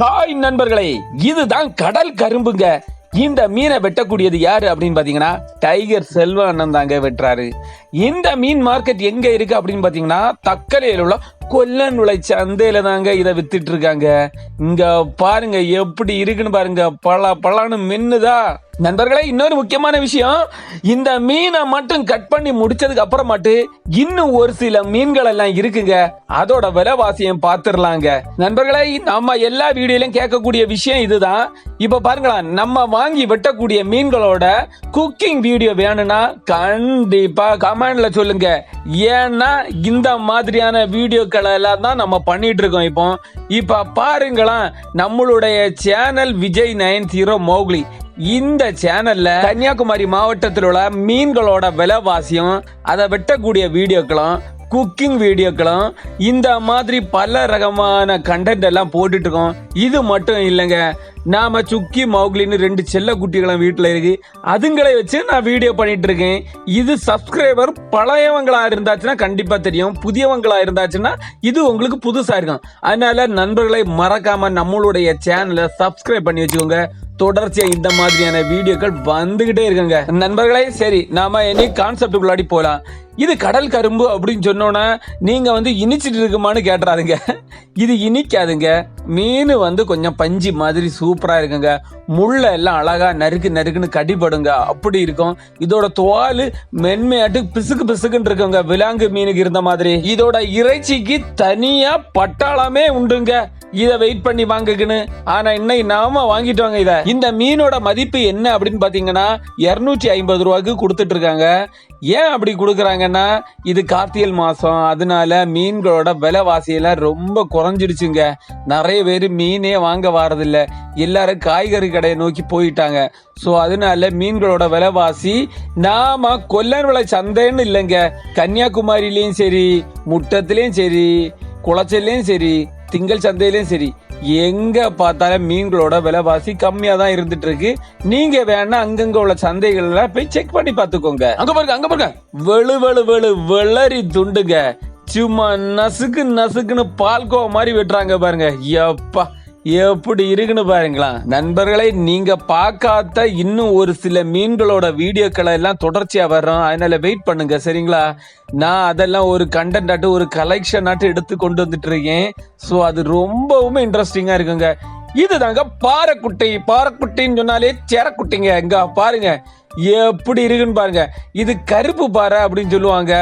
Hi நண்பர்களே இதுதான் கடல் கரும்புங்க. இந்த மீனை வெட்டக்கூடியது யாரு அப்படின்னு பாத்தீங்கன்னா டைகர் செல்வ அண்ணன் தாங்க வெட்டுறாரு. இந்த மீன் மார்க்கெட் எங்க இருக்கு அப்படின்னு பாத்தீங்கன்னா தக்கலையில் உள்ள கொல்லன் உழை சந்தையில தாங்க இதை வித்துட்டு இருக்காங்க. இங்க பாருங்க எப்படி இருக்குன்னு பாருங்க. பல பலான்னு மின்னுதா. நண்பர்களே இன்னொரு முக்கியமான விஷயம். இந்த மீனை மட்டும் கட் பண்ணி முடிச்சதுக்கு அப்புறமாட்டு இன்னும் ஒரு சில மீன்கள் எல்லாம் இருக்குங்க. அதோட விலைவாசியம் பார்த்துடலாங்க. நண்பர்களே நம்ம எல்லா வீடியோலையும் கேட்கக்கூடிய விஷயம் இதுதான். இப்ப பாருங்களேன் நம்ம வாங்கி வெட்டக்கூடிய மீன்களோட குக்கிங் வீடியோ வேணும்னா கண்டிப்பா கமெண்ட்ல சொல்லுங்க. ஏன்னா இந்த மாதிரியான வீடியோக்களை எல்லாம் தான் நம்ம பண்ணிட்டு இருக்கோம் இப்போ. இப்ப பாருங்களா நம்மளுடைய channel Vijay nine zero Mowgli. இந்த சேனல்ல கன்னியாகுமரி மாவட்டத்தில் உள்ள மீன்களோட விலைவாசியும் அதை வெட்டக்கூடிய வீடியோக்களும் குக்கிங் வீடியோக்களும் இந்த மாதிரி பல ரகமான கண்டென்ட் எல்லாம் போட்டுட்டு இருக்கோம் இது மட்டும் இல்லைங்க. நாம சுக்கி மௌக்லின்னு ரெண்டு செல்ல குட்டிகளும் வீட்டில் இருக்கு. அதுங்களை வச்சு நான் வீடியோ பண்ணிட்டு இருக்கேன் இது சப்ஸ்கிரைபர் பழையவங்களா இருந்தாச்சுன்னா கண்டிப்பா தெரியும். புதியவங்களா இருந்தாச்சுன்னா இது உங்களுக்கு புதுசா இருக்கும். அதனால நண்பர்களை மறக்காம நம்மளுடைய சேனலை சப்ஸ்கிரைப் பண்ணி வச்சுக்கோங்க. தொடர்ச்சியா இந்த மாதிரியான வீடியோக்கள் வந்துகிட்டே இருக்குங்க. நண்பர்களே சரி நாம இனி கான்செப்டுக்குள்ளாடி போகலாம் இது கடல் கரும்பு அப்படின்னு சொன்னோன்னா நீங்கள் வந்து இனிச்சிட்டு இருக்குமான்னு கேட்டுறாருங்க இது இனிக்காதுங்க. மீன் வந்து கொஞ்சம் பஞ்சு மாதிரி சூப்பராக இருக்குங்க. முள்ளை எல்லாம் அழகாக நறுக்கு நறுக்குன்னு கடிபடுங்க. அப்படி இருக்கும். இதோட தோல் மென்மையாட்டு பிசுக்கு பிசுக்குன்னு இருக்குங்க. விலாங்கு மீனுக்கு இருந்த மாதிரி. இதோட இறைச்சிக்கு தனியாக பட்டாளமே உண்டுங்க. இதை வெயிட் பண்ணி வாங்குக்குன்னு ஆனா இன்னைக்கு நாம வாங்கிட்டு வாங்க இதை. இந்த மீனோட மதிப்பு என்ன அப்படின்னு பாத்தீங்கன்னா இரநூற்றி ஐம்பது ரூபாய்க்கு கொடுத்துட்டு இருக்காங்க ஏன் அப்படி கொடுக்குறாங்கன்னா இது கார்த்திகை மாதம் அதனால மீன்களோட விலைவாசியெல்லாம் ரொம்ப குறைஞ்சிடுச்சுங்க. நிறைய பேர் மீனே வாங்க வாரதில்ல. எல்லாரும் காய்கறி கடையை நோக்கி போயிட்டாங்க. ஸோ அதனால மீன்களோட விலைவாசி நாம கொல்லன் விலை சந்தைன்னு இல்லைங்க. கன்னியாகுமரியிலையும் சரி முட்டத்துலேயும் சரி குளச்சல்லையும் சரி திங்கள் சந்தையிலையும் சரி எங்க பார்த்தாலும் மீன்களோட விலைவாசி கம்மியா தான் இருந்துட்டு இருக்கு நீங்க வேணா அங்கங்க உள்ள சந்தைகள்ல போய் செக் பண்ணி பார்த்துக்கோங்க. அங்க பாருங்க அங்க பாருங்க. வெளு வெளு வெளு வெளரி துண்டுங்க. சும்மா நசுக்கு நசுக்குன்னு பால்கோவா மாதிரி வெட்டுறாங்க பாருங்க. எப்பா. எப்படி இருக்குன்னு பாருங்களா நண்பர்களை நீங்க பார்க்காத இன்னும் ஒரு சில மீன்களோட வீடியோக்களை எல்லாம் தொடர்ச்சியா வர்றோம். அதனால வெயிட் பண்ணுங்க சரிங்களா? நான் அதெல்லாம் ஒரு கண்டென்ட் ஆட்டு ஒரு கலெக்ஷன் ஆட்டு எடுத்து கொண்டு வந்துட்டு இருக்கேன். ஸோ அது ரொம்பவுமே இன்ட்ரெஸ்டிங்கா இருக்குங்க. இதுதாங்க பாறைக்குட்டி பாறைக்குட்டின்னு சொன்னாலே சேரக்குட்டிங்க. இங்க பாருங்க எப்படி இருக்குன்னு பாருங்க. இது கருப்பு பாறை அப்படின்னு சொல்லுவாங்க.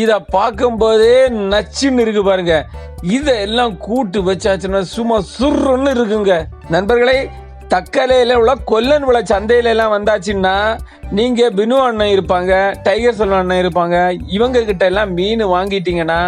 இதை பார்க்கும்போதே நச்சுன்னு இருக்கு பாருங்க. இதெல்லாம் கூட்டு வச்சாச்சுன்னா சும்மா சுருன்னு இருக்குங்க. நண்பர்களே தக்கலையில உள்ள கொல்லன் விளை சந்தையில எல்லாம் வந்தாச்சுன்னா நீங்க பினு அண்ணன் இருப்பாங்க டைகர் செல்வன் அண்ணன் இருப்பாங்க இவங்க கிட்ட எல்லாம் மீன் வாங்கிட்டீங்கன்னா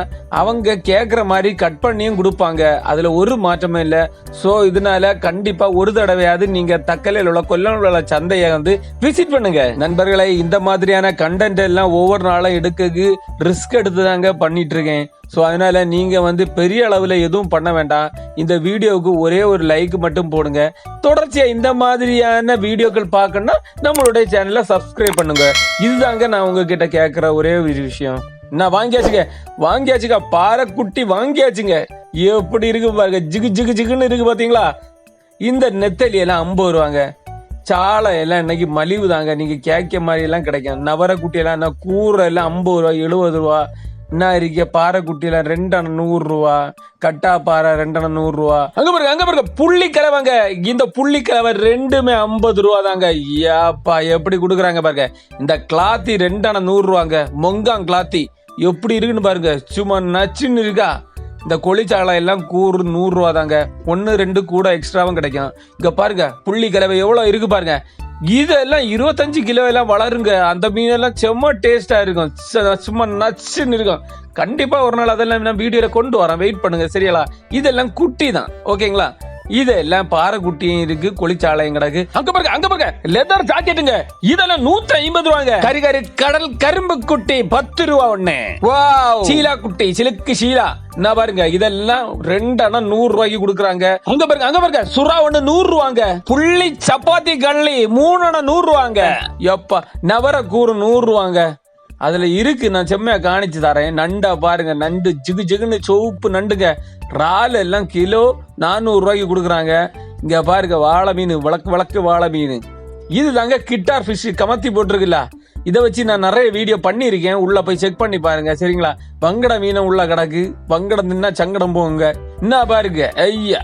அவங்க கேட்குற மாதிரி கட் பண்ணியும் கொடுப்பாங்க. அதுல ஒரு மாற்றமே இல்லை. ஸோ இதனால கண்டிப்பா ஒரு தடவையாவது நீங்க தக்கலையில் உள்ள கொல்லன் உள்ள சந்தையை வந்து விசிட் பண்ணுங்க. நண்பர்களை இந்த மாதிரியான கண்டென்ட் எல்லாம் ஒவ்வொரு நாளும் எடுக்க ரிஸ்க் எடுத்து தாங்க பண்ணிட்டு இருக்கேன் ஸோ அதனால நீங்கள் வந்து பெரிய அளவில் எதுவும் பண்ண வேண்டாம். இந்த வீடியோவுக்கு ஒரே ஒரு லைக் மட்டும் போடுங்க. தொடர்ச்சியாக இந்த மாதிரியான வீடியோக்கள் பார்க்கணும்னா நம்மளுடைய சேனலை சப்ஸ்கிரைப் பண்ணுங்க. இதுதாங்க நான் உங்ககிட்ட கேட்குற ஒரே ஒரு விஷயம். நான் வாங்கியாச்சுங்க. வாங்கியாச்சுங்க. பாறைக்குட்டி வாங்கியாச்சுங்க. எப்படி இருக்கு பாருங்க. ஜிகு ஜிகு ஜிகுன்னு இருக்கு பார்த்தீங்களா இந்த நெத்தலி எல்லாம் ஐம்பது ரூபாங்க. சாலை எல்லாம் இன்னைக்கு மலிவு தாங்க நீங்கள் கேட்க மாதிரி எல்லாம் கிடைக்கும் நவர குட்டி எல்லாம் என்ன? கூரை எல்லாம் ஐம்பது ரூபா எழுபது ரூபா. என்ன இருக்க? பாறை குட்டியில ரெண்டண நூறு ரூபா. கட்டா பாறை ரெண்டணை நூறு ரூபா. அங்க பாருங்க அங்க பாருங்க. புள்ளி கிழவங்க. இந்த புள்ளி கிழவை ரெண்டுமே ஐம்பது ரூபா தாங்க. ஏப்பா எப்படி கொடுக்குறாங்க பாருங்க. இந்த கிளாத்தி ரெண்டணை நூறு ரூபாங்க. மொங்காங் கிளாத்தி. எப்படி இருக்குன்னு பாருங்க. சும்மா நச்சுன்னு இருக்கா? இந்த கொளிச்சாலை எல்லாம் கூறு நூறுரூவா தாங்க. ஒன்று ரெண்டு கூட எக்ஸ்ட்ராவும் கிடைக்கும். இங்கே பாருங்க புள்ளி கிழவை எவ்வளோ இருக்கு பாருங்க. இதெல்லாம் இருபத்தஞ்சு கிலோ எல்லாம் வளருங்க. அந்த மீனெல்லாம் செம்ம டேஸ்டா இருக்கும். ச- சும்மா நச்சுன்னு இருக்கும். கண்டிப்பா ஒரு நாள் அதெல்லாம் நான் வீடியோல கொண்டு வரேன். வெயிட் பண்ணுங்க சரியாளா? இதெல்லாம் குட்டி தான் ஓகேங்களா இதெல்லாம் பாறை குட்டியும் இருக்கு கொளிச்சாலையும் கிடக்கு. அங்க பாருங்க அங்க பாருங்க லெதர் ஜாக்கெட்டுங்க இதெல்லாம் நூத்தி ஐம்பது ரூபாங்க. கரி கரி கடல் கரும்பு குட்டி பத்து ரூபா ஒண்ணு. சீலா குட்டி சிலுக்கு சீலா. நான் பாருங்க இதெல்லாம் ரெண்டு அண்ணா நூறு ரூபாய்க்கு கொடுக்குறாங்க. அங்க பாருங்க அங்க பாருங்க சுறா ஒண்ணு நூறு ரூபாங்க. புள்ளி சப்பாத்தி கள்ளி மூணு அண்ணா நூறு ரூபாங்க. எப்பா நவர கூறு நூறு ரூபாங்க. அதுல இருக்கு நான் செம்மையா காணிச்சு தரேன். நண்டா பாருங்க நண்டு ஜிகு ஜிகுன்னு சோப்பு நண்டுங்க. இறால் எல்லாம் கிலோ நானூறு ரூபாய்க்கு கொடுக்குறாங்க. இங்க பாருங்க வாழை மீன் வழக்கு வழக்கு வாழை மீன். இது தாங்க கிட்டார் ஃபிஷ் கமத்தி போட்டிருக்குல்ல. இதை வச்சு நான் நிறைய வீடியோ பண்ணியிருக்கேன். உள்ள போய் செக் பண்ணி பாருங்க சரிங்களா? வங்கட மீனை உள்ள கிடக்கு. வங்கடம் தின்னா சங்கடம் போங்க என்ன பாருங்க ஐயா.